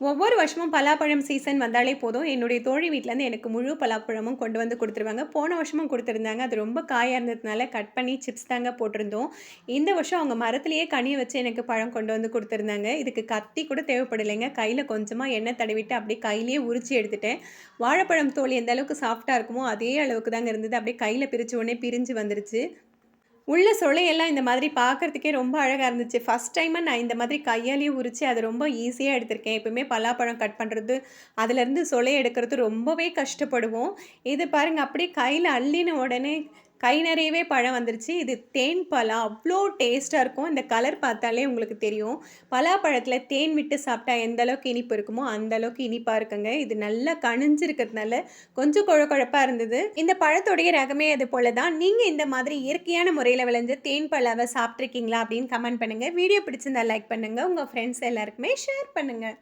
ஒவ்வொரு வருஷமும் பலாப்பழம் சீசன் வந்தாலே போதும். என்னுடைய தோழி வீட்டிலேருந்து எனக்கு முழு பலாப்பழமும் கொண்டு வந்து கொடுத்துருவாங்க. போன வருஷமும் கொடுத்துருந்தாங்க. அது ரொம்ப காயாக இருந்ததுனால கட் பண்ணி சிப்ஸ் தாங்க போட்டிருந்தோம். இந்த வருஷம் அவங்க மரத்துலேயே கனியை வச்சு எனக்கு பழம் கொண்டு வந்து கொடுத்துருந்தாங்க. இதுக்கு கத்தி கூட தேவைப்படலைங்க. கையில் கொஞ்சமாக எண்ணெய் தடவிட்டு அப்படியே கையிலேயே உரிச்சு எடுத்துட்டேன். வாழைப்பழம் தோல் எந்த அளவுக்கு சாஃப்டாக இருக்குமோ அதே அளவுக்கு தாங்க இருந்தது. அப்படியே கையில் பிரித்த உடனே பிரிஞ்சு வந்துருச்சு. உள்ள சொலையெல்லாம் இந்த மாதிரி பார்க்குறதுக்கே ரொம்ப அழகாக இருந்துச்சு. ஃபஸ்ட் டைமாக நான் இந்த மாதிரி கையாலேயே உரித்து அதை ரொம்ப ஈஸியாக எடுத்திருக்கேன். எப்பவுமே பலாப்பழம் கட் பண்ணுறது அதுலேருந்து சொலை எடுக்கிறது ரொம்பவே கஷ்டப்படுவோம். இது பாருங்கள் அப்படியே கையில் அள்ளின உடனே கை நிறையவே பழம் வந்துருச்சு. இது தேன் பலா அவ்வளோ டேஸ்ட்டாக இருக்கும். இந்த கலர் பார்த்தாலே உங்களுக்கு தெரியும். பலாப்பழத்தில் தேன் விட்டு சாப்பிட்டா எந்த அளவுக்கு இனிப்பு இருக்குமோ அந்த அளவுக்கு இனிப்பாக இருக்குங்க. இது நல்லா கணிஞ்சிருக்கிறதுனால கொஞ்சம் குழ குழப்பாக இருந்தது. இந்த பழத்தோடைய ரகமே அது போல தான் நீங்கள் இந்த மாதிரி இயற்கையான முறையில் விளைஞ்ச தேன் பழாவை சாப்பிட்ருக்கீங்களா அப்படின்னு கமெண்ட் பண்ணுங்கள் வீடியோ பிடிச்சிருந்தா லைக் பண்ணுங்கள் உங்கள் ஃப்ரெண்ட்ஸ் எல்லாருக்குமே ஷேர் பண்ணுங்கள்